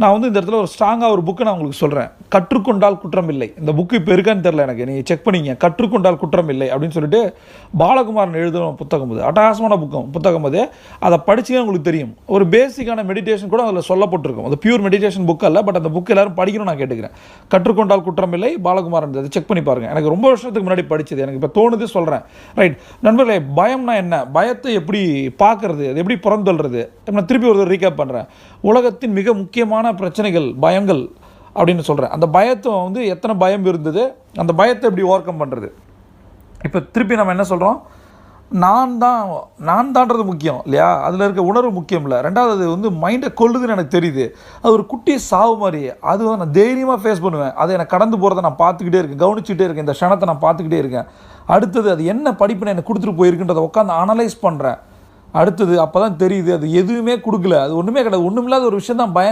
நான் வந்து இந்த இடத்துல ஒரு ஸ்ட்ராங்காக ஒரு புக்கை நான் உங்களுக்கு சொல்கிறேன் கற்றுக்கொண்டால் குற்றம் இல்லை இந்த புக்கு இப்போ இருக்கான்னு தெரில எனக்கு. நீங்கள் செக் பண்ணிங்க. கற்றுக்கொண்டால் குற்றம் இல்லை அப்படின்னு சொல்லிட்டு பாலகுமாரன் எழுதுன புத்தகம் அது அட்டகாசமான புக்கம் புத்தகம் அது. அதை படிச்சீங்கன்னா உங்களுக்கு தெரியும். ஒரு பேசிக்கான மெடிடேஷன் கூட அதில் சொல்லப்பட்டிருக்கும். அது பியூர் மெடிடேஷன் புக் அல்ல பட் அந்த புக் எல்லாரும் படிக்கணும் நான் கேட்டுக்கிறேன். கற்றுக்கொண்டால் குற்றம் இல்லை பாலகுமாரன் அதை செக் பண்ணி பாருங்கள் எனக்கு ரொம்ப வருஷத்துக்கு முன்னாடி படிச்சது. எனக்கு இப்போ தோணுது சொல்கிறேன் ரைட் நண்பர்களே பயம்னா என்ன? பயத்தை எப்படி பார்க்கறது? அது எப்படி புறந்தொல்றது நான் திருப்பி ஒரு ரீகேப் பண்ணுறேன் உலகத்தின் மிக முக்கியமான பிரச்சனைகள் பயங்கள் அப்படின்னு சொல்கிறேன் அந்த பயத்தை வந்து எத்தனை பயம் இருந்தது அந்த பயத்தை எப்படி ஓவர் கம் பண்ணுறது இப்போ திருப்பி நம்ம என்ன சொல்கிறோம் நான் தான் நான் தான்றது முக்கியம் இல்லையா? அதில் இருக்க உணர்வு முக்கியம் இல்லை. ரெண்டாவது அது வந்து மைண்டை கொல்லுதுன்னு எனக்கு தெரியுது. அது ஒரு குட்டி சாவு மாதிரி. அது வந்து நான் தைரியமாக ஃபேஸ் பண்ணுவேன். அதை எனக்கு கடந்து போகிறத நான் பார்த்துக்கிட்டே இருக்கேன். கவனிச்சுட்டே இருக்கேன். இந்த க்ஷணத்தை நான் பார்த்துக்கிட்டே இருக்கேன். அடுத்தது அது என்ன படிப்பினை எனக்கு கொடுத்துட்டு போயிருக்குன்றதை உட்காந்து அனலைஸ் பண்ணுறேன் அடுத்தது அப்போ தான் தெரியுது. அது எதுவுமே கொடுக்கல. அது ஒன்றுமே கிடையாது. ஒன்றுமில்லாத ஒரு விஷயம் தான் பயம்